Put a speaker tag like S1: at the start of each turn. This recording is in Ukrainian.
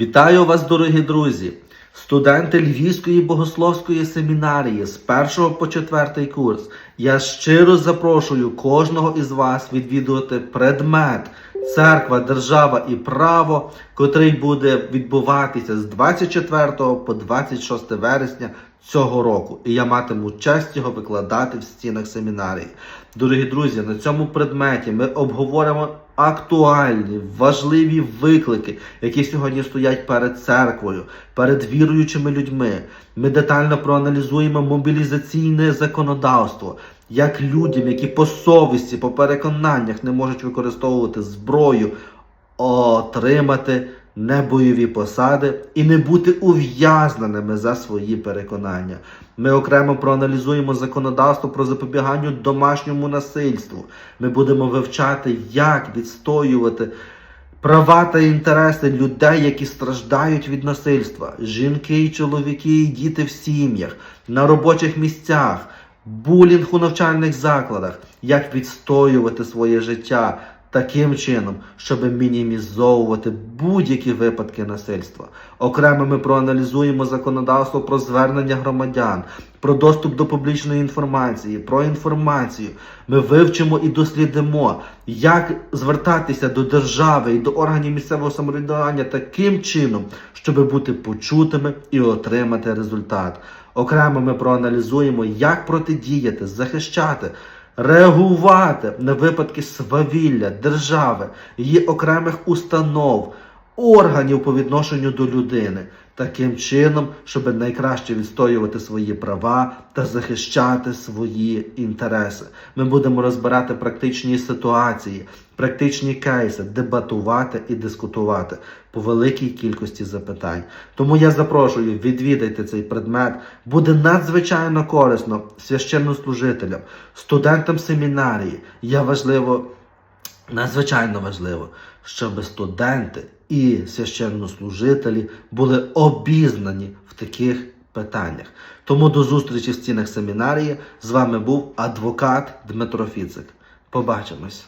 S1: Вітаю вас, дорогі друзі! Студенти Львівської богословської семінарії з 1 по 4 курс. Я щиро запрошую кожного із вас відвідувати предмет Церква, держава і право, котрий буде відбуватися з 24 по 26 вересня цього року. І я матиму честь його викладати в стінах семінарії. Дорогі друзі, на цьому предметі ми обговоримо актуальні, важливі виклики, які сьогодні стоять перед церквою, перед віруючими людьми. Ми детально проаналізуємо мобілізаційне законодавство, як людям, які по совісті, по переконаннях не можуть використовувати зброю, отримати небойові посади і не бути ув'язненими за свої переконання. Ми окремо проаналізуємо законодавство про запобігання домашньому насильству. Ми будемо вивчати, як відстоювати права та інтереси людей, які страждають від насильства, жінки, і чоловіки, і діти в сім'ях, на робочих місцях, булінг у навчальних закладах, як відстоювати своє життя таким чином, щоб мінімізовувати будь-які випадки насильства. Окремо ми проаналізуємо законодавство про звернення громадян, про доступ до публічної інформації, про інформацію. Ми вивчимо і дослідимо, як звертатися до держави і до органів місцевого самоврядування таким чином, щоб бути почутими і отримати результат. Окремо ми проаналізуємо, як протидіяти, захищати, реагувати на випадки свавілля держави, її окремих установ, органів по відношенню до людини, таким чином, щоб найкраще відстоювати свої права та захищати свої інтереси. Ми будемо розбирати практичні ситуації, практичні кейси, дебатувати і дискутувати по великій кількості запитань. Тому я запрошую, відвідайте цей предмет. Буде надзвичайно корисно священнослужителям, студентам семінарії. Я важливо Надзвичайно важливо, щоб студенти і священнослужителі були обізнані в таких питаннях. Тому до зустрічі в стінах семінарії з вами був адвокат Дмитро Фіцик. Побачимось!